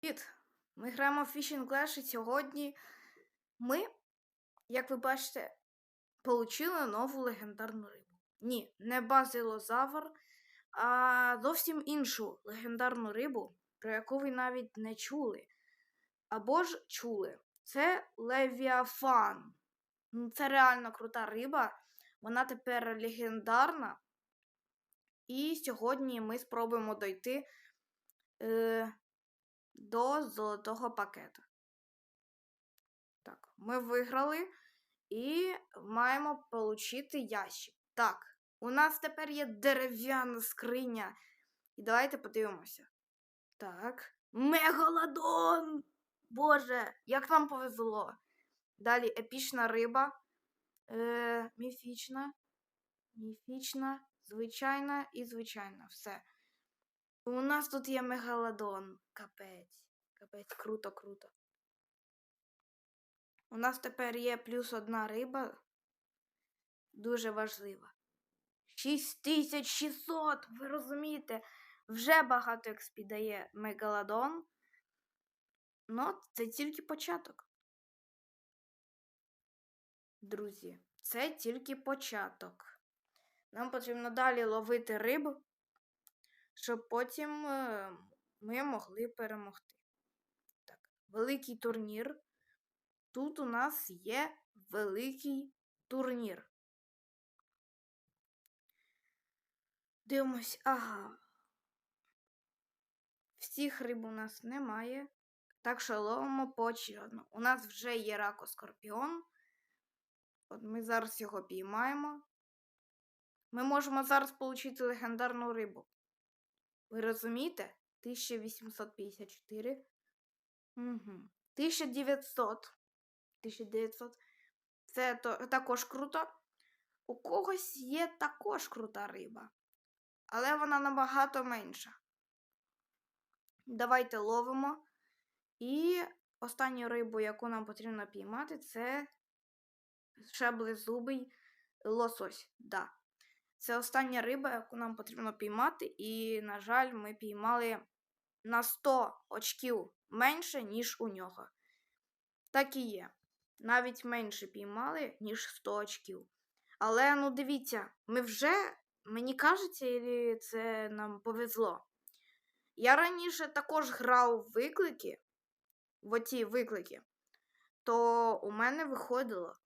Привіт! Ми граємо в Fishing Clash і сьогодні ми, як ви бачите, отримали нову легендарну рибу. Ні, не базилозавр, а зовсім іншу легендарну рибу, про яку ви навіть не чули. Або ж чули. Це Левіафан. Це реально крута риба. Вона тепер легендарна. І сьогодні ми спробуємо дойти. Е, до золотого пакета. Так, ми виграли і маємо отримати ящик. Так, у нас тепер є дерев'яна скриня. І давайте подивимося. Так. Мегалодон! Боже, як нам повезло. Далі епічна риба. Е, міфічна. Міфічна, звичайна і звичайна. Все. У нас тут є мегалодон. Капець. Капець, круто, круто. У нас тепер є плюс одна риба. Дуже важлива. 6600! Ви розумієте? Вже багато експі дає мегалодон. Ну, це тільки початок. Друзі, це тільки початок. Нам потрібно далі ловити рибу щоб потім е, ми могли перемогти. Так, великий турнір. Тут у нас є великий турнір. Дивимось, ага. Всіх риб у нас немає. Так що ловимо поочередно. У нас вже є ракоскорпіон. От ми зараз його піймаємо. Ми можемо зараз отримати легендарну рибу. Ви розумієте? 1854. Угу. 1900. 1900. Це то, також круто. У когось є також крута риба. Але вона набагато менша. Давайте ловимо. І останню рибу, яку нам потрібно піймати, це шаблезубий лосось. Да. Це остання риба, яку нам потрібно піймати, і, на жаль, ми піймали на 100 очків менше, ніж у нього. Так і є. Навіть менше піймали, ніж 100 очків. Але, ну, дивіться, ми вже, мені кажеться, це нам повезло. Я раніше також грав в виклики, в оті виклики, то у мене виходило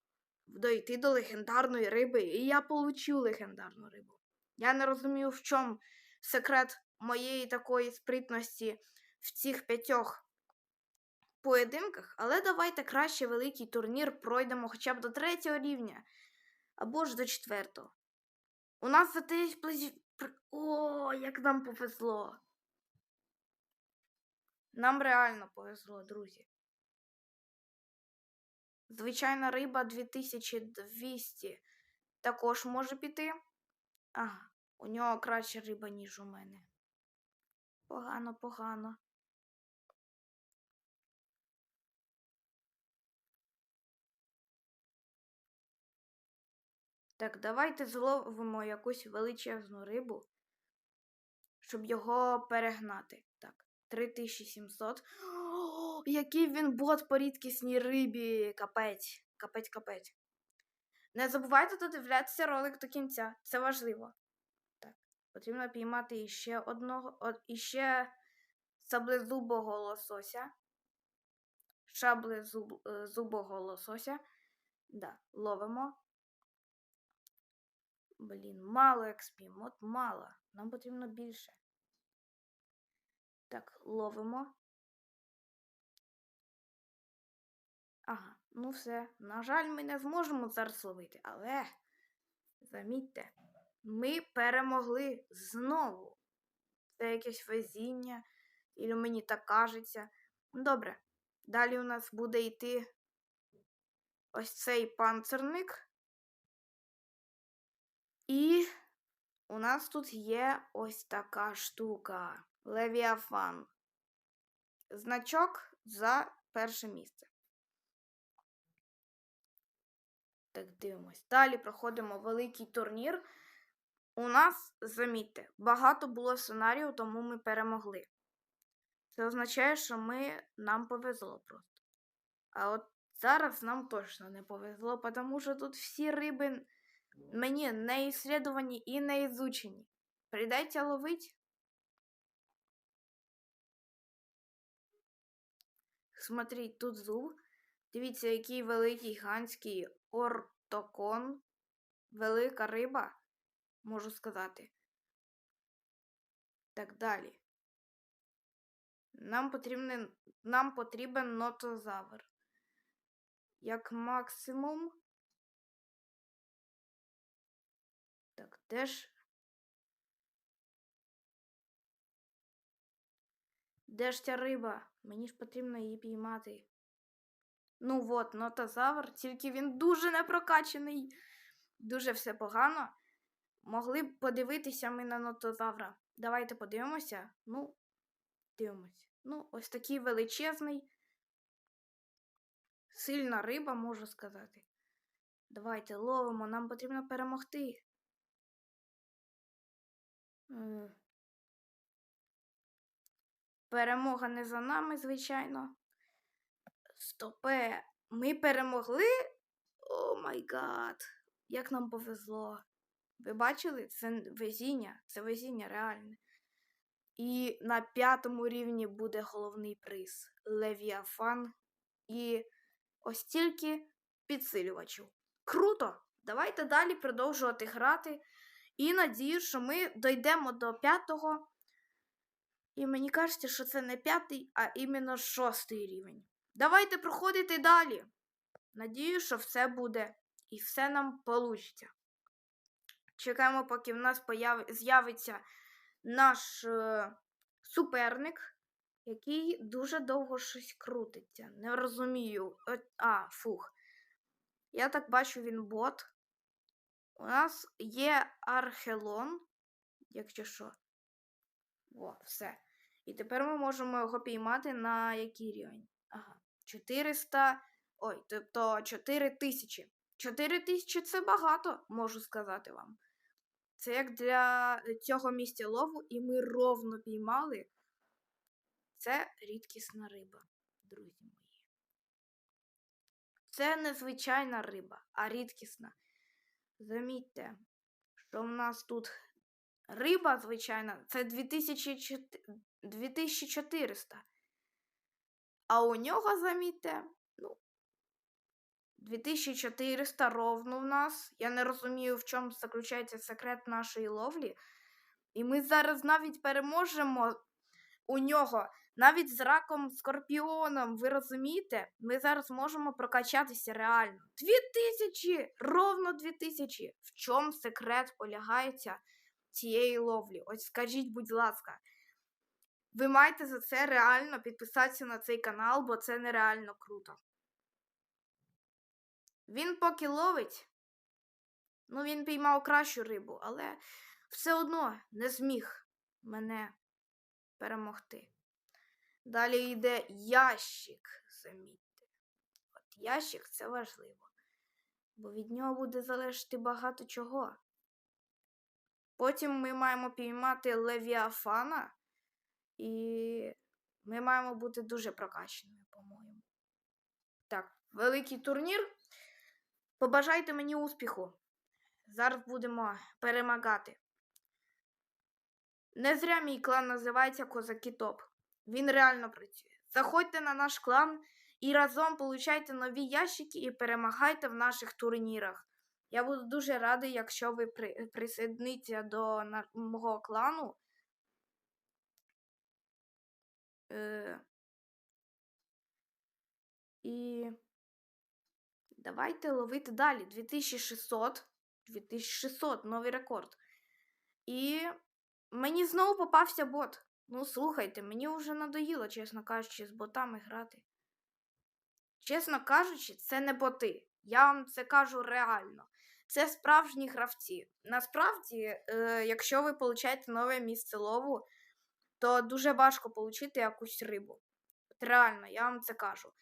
дойти до легендарної риби, і я получив легендарну рибу. Я не розумію, в чому секрет моєї такої спритності в цих п'ятьох поєдинках, але давайте краще великий турнір пройдемо хоча б до третього рівня або ж до четвертого. У нас десь плазі... О, як нам повезло. Нам реально повезло, друзі. Звичайна риба 2200 також може піти. Ага, у нього краща риба, ніж у мене. Погано, погано. Так, давайте зловимо якусь величезну рибу, щоб його перегнати. Так, 3700. Який він бот по рідкісній рибі. Капець, капець, капець. Не забувайте додивлятися ролик до кінця. Це важливо. Так, потрібно піймати іще одного, о, іще саблезубого лосося. Шаблезубого лосося. Да, ловимо. Блін, мало експі, от мало. Нам потрібно більше. Так, ловимо. Ага, ну все. На жаль, ми не зможемо зараз ловити, але замітьте, ми перемогли знову. Це якесь везіння, і мені так кажеться. Добре, далі у нас буде йти ось цей панцерник. І у нас тут є ось така штука. Левіафан. Значок за перше місце. Так, дивимось. Далі проходимо великий турнір. У нас, замітьте, багато було сценаріїв, тому ми перемогли. Це означає, що ми, нам повезло просто. А от зараз нам точно не повезло, тому що тут всі риби мені не ісследовані і не ізучені. Прийдеться ловить. Смотріть, тут зуб. Дивіться, який великий гігантський ортокон. Велика риба, можу сказати. Так далі. Нам потрібен, нам потрібен нотозавр. Як максимум. Так, де ж. Де ж ця риба? Мені ж потрібно її піймати. Ну от, нотозавр, тільки він дуже непрокачений. Дуже все погано. Могли б подивитися ми на нотозавра. Давайте подивимося. Ну, дивимося. Ну, ось такий величезний. Сильна риба, можу сказати. Давайте ловимо, нам потрібно перемогти. Перемога не за нами, звичайно. Стопе, ми перемогли? О май гад! Як нам повезло. Ви бачили? Це везіння, це везіння реальне. І на п'ятому рівні буде головний приз Левіафан і ось тільки підсилювачів. Круто! Давайте далі продовжувати грати. І надію, що ми дійдемо до п'ятого. І мені кажеться, що це не п'ятий, а іменно шостий рівень. Давайте проходити далі. Надію, що все буде і все нам вийде. Чекаємо, поки в нас з'явиться наш е... суперник, який дуже довго щось крутиться. Не розумію. Е... А, фух. Я так бачу, він бот. У нас є Архелон, якщо що. О, все. І тепер ми можемо його піймати на який рівень? Ага. 400. Ой, тобто 4000. 4000 це багато, можу сказати вам. Це як для цього місця лову, і ми ровно піймали. Це рідкісна риба, друзі мої. Це не звичайна риба, а рідкісна. Замітьте, що в нас тут риба, звичайна, це 2400. А у нього, замітьте, ну, 2400 ровно в нас. Я не розумію, в чому заключається секрет нашої ловлі. І ми зараз навіть переможемо у нього. Навіть з раком скорпіоном, ви розумієте? Ми зараз можемо прокачатися реально. 2000! Ровно 2000! В чому секрет полягається цієї ловлі? Ось скажіть, будь ласка. Ви маєте за це реально підписатися на цей канал, бо це нереально круто. Він поки ловить, ну він піймав кращу рибу, але все одно не зміг мене перемогти. Далі йде ящик, замітьте. От ящик це важливо, бо від нього буде залежати багато чого. Потім ми маємо піймати Левіафана, і ми маємо бути дуже прокаченими, по-моєму. Так, великий турнір. Побажайте мені успіху. Зараз будемо перемагати. Не зря мій клан називається Козаки Топ. Він реально працює. Заходьте на наш клан і разом получайте нові ящики і перемагайте в наших турнірах. Я буду дуже радий, якщо ви при... присоединіться до мого клану. Е... І давайте ловити далі. 2600. 2600, новий рекорд. І мені знову попався бот. Ну, слухайте, мені вже надоїло, чесно кажучи, з ботами грати. Чесно кажучи, це не боти. Я вам це кажу реально. Це справжні гравці. Насправді, е, якщо ви получаєте нове місце лову, то дуже важко отримати якусь рибу. От реально, я вам це кажу.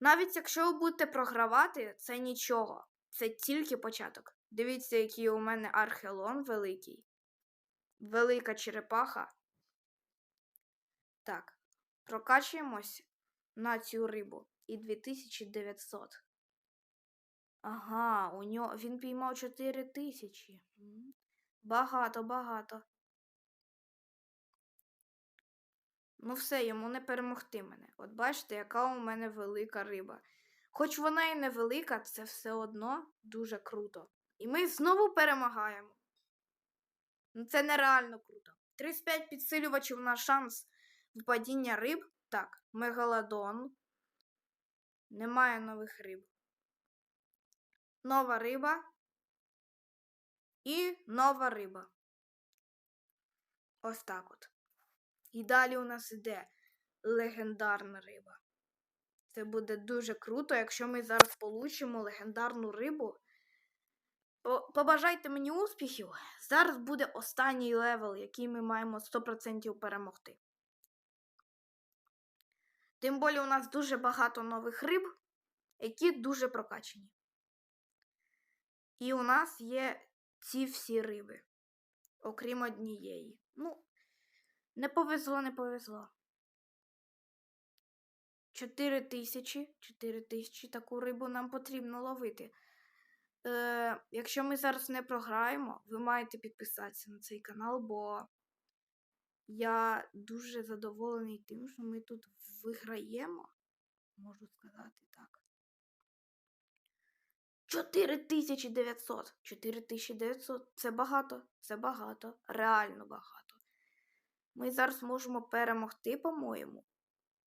Навіть якщо ви будете програвати, це нічого. Це тільки початок. Дивіться, який у мене архелон великий. Велика черепаха. Так, прокачуємось на цю рибу. І 2900. Ага, у нього він піймав 4000. Багато, багато. Ну, все, йому не перемогти мене. От бачите, яка у мене велика риба. Хоч вона і невелика, це все одно дуже круто. І ми знову перемагаємо. Ну, це нереально круто. 35 підсилювачів на шанс випадіння риб. Так, мегалодон. Немає нових риб. Нова риба. І нова риба. Ось так от. І далі у нас іде легендарна риба. Це буде дуже круто, якщо ми зараз получимо легендарну рибу. Побажайте мені успіхів. Зараз буде останній левел, який ми маємо 100% перемогти. Тим більше у нас дуже багато нових риб, які дуже прокачені. І у нас є ці всі риби, окрім однієї. Ну, не повезло, не повезло. 4 тисячі, 4 тисячі таку рибу нам потрібно ловити. Е, якщо ми зараз не програємо, ви маєте підписатися на цей канал, бо я дуже задоволений тим, що ми тут виграємо, можу сказати так. 4900. 4900 це багато, це багато, реально багато. Ми зараз можемо перемогти, по-моєму,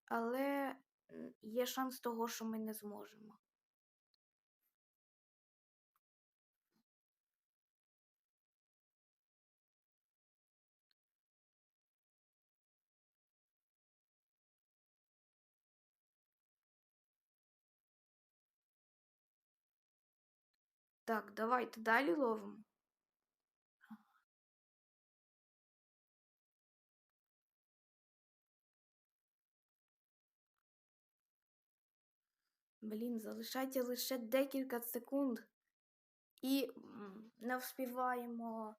але є шанс того, що ми не зможемо. Так, давайте далі ловимо. Блін, залишайте лише декілька секунд. І не вспіваємо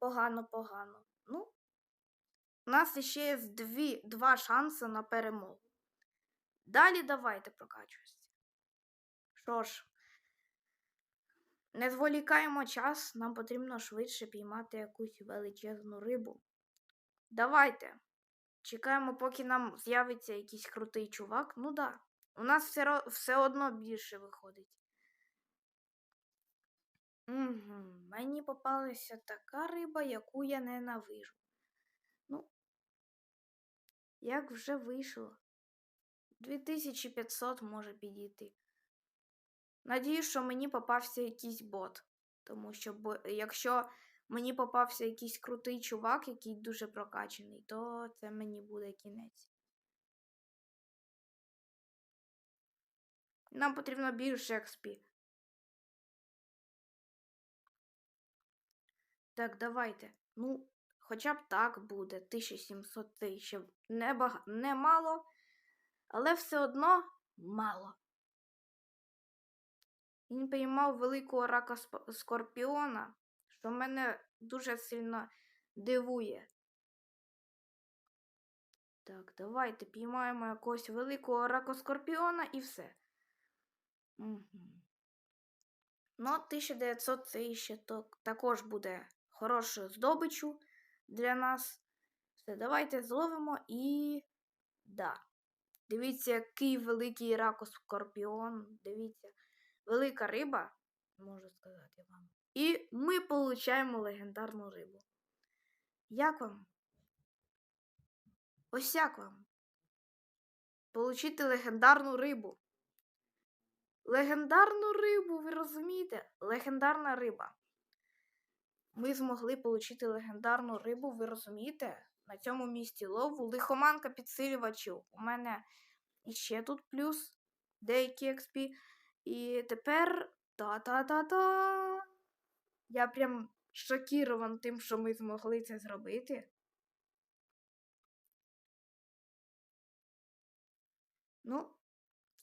погано-погано. Ну, у нас ще є дві, два шанси на перемогу. Далі давайте прокачуємося. Що ж, не зволікаємо час, нам потрібно швидше піймати якусь величезну рибу. Давайте. Чекаємо, поки нам з'явиться якийсь крутий чувак. Ну да. У нас все, все одно більше виходить. Угу. Мені попалася така риба, яку я ненавижу. Ну, як вже вийшло. 2500 може підійти. Надіюсь, що мені попався якийсь бот. Тому що якщо мені попався якийсь крутий чувак, який дуже прокачаний, то це мені буде кінець. Нам потрібно більше XP. Так, давайте. Ну, хоча б так буде. 1700 це ще не, бага... не мало, але все одно мало. Він піймав великого рака скорпіона, що мене дуже сильно дивує. Так, давайте піймаємо якогось великого рака скорпіона і все. Ну, 1900 це ще також буде хорошою здобичу для нас. Все, давайте зловимо і. Да. Дивіться, який великий ракос скорпіон. Дивіться, велика риба, можу сказати вам. І ми получаємо легендарну рибу. Як вам? Ось як вам? Получити легендарну рибу. Легендарну рибу, ви розумієте? Легендарна риба. Ми змогли отримати легендарну рибу, ви розумієте? На цьому місці лову лихоманка підсилювачів. У мене іще тут плюс деякі XP. І тепер та-та-та-та. Я прям шокірован тим, що ми змогли це зробити. Ну,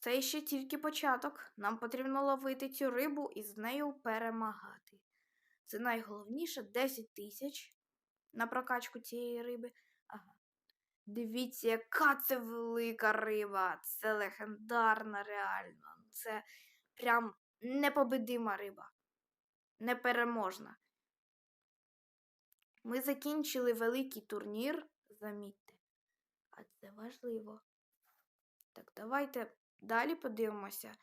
це ще тільки початок. Нам потрібно ловити цю рибу і з нею перемагати. Це найголовніше 10 тисяч на прокачку цієї риби. Ага. Дивіться, яка це велика риба. Це легендарна, реально. Це прям непобедима риба. Непереможна. Ми закінчили великий турнір, замітьте. А це важливо. Так, давайте далі подивимося.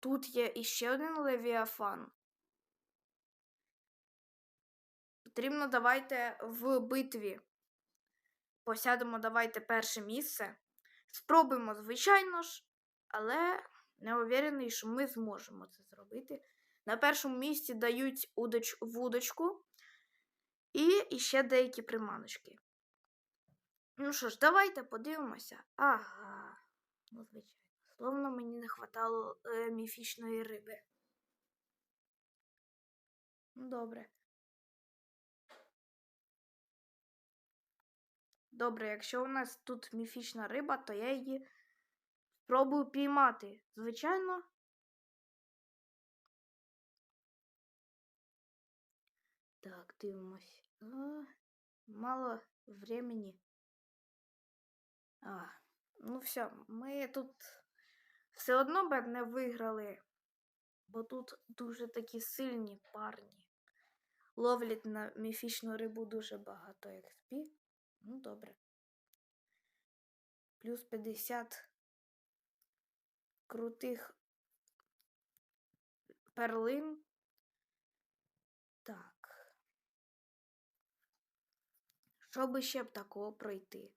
Тут є іще один левіафан. Потрібно давайте в битві. Посядемо, давайте перше місце. Спробуємо, звичайно ж, але не уверений, що ми зможемо це зробити. На першому місці дають удоч, вудочку і іще деякі приманочки. Ну що ж, давайте подивимося. Ага, ну, звичайно. Словно мені не хватало е, міфічної риби. Ну, добре. Добре, якщо у нас тут міфічна риба, то я її спробую піймати. Звичайно. Так, дивимось. А, мало времени. А, ну все, ми тут все одно б не виграли, бо тут дуже такі сильні парні. Ловлять на міфічну рибу дуже багато XP. Ну, добре. Плюс 50 крутих перлин. Так. Щоб ще б такого пройти?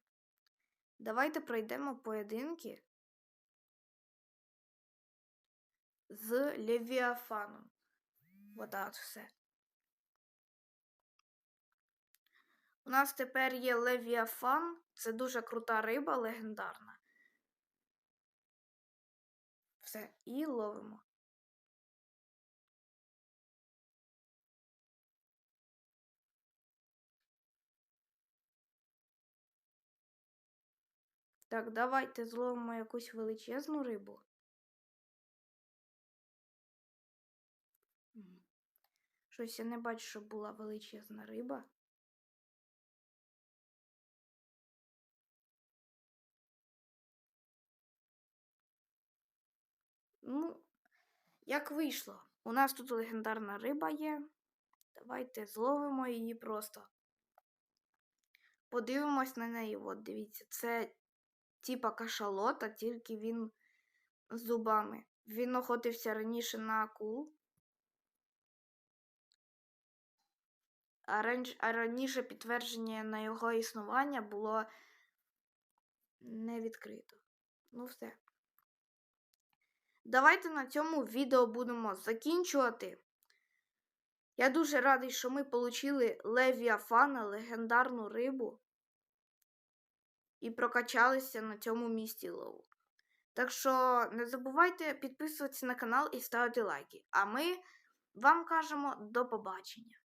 Давайте пройдемо поєдинки з Левіафаном. Отак все. У нас тепер є Левіафан. Це дуже крута риба, легендарна. Все, і ловимо. Так, давайте зловимо якусь величезну рибу. Щось я не бачу, щоб була величезна риба. Ну, як вийшло? У нас тут легендарна риба є. Давайте зловимо її просто. Подивимось на неї. От, дивіться, це типа кашалота, тільки він з зубами. Він охотився раніше на акул. А раніше підтвердження на його існування було не відкрито. Ну, все. Давайте на цьому відео будемо закінчувати. Я дуже радий, що ми отримали Левіафана, легендарну рибу, і прокачалися на цьому місці лову. Так що не забувайте підписуватися на канал і ставити лайки. А ми вам кажемо до побачення.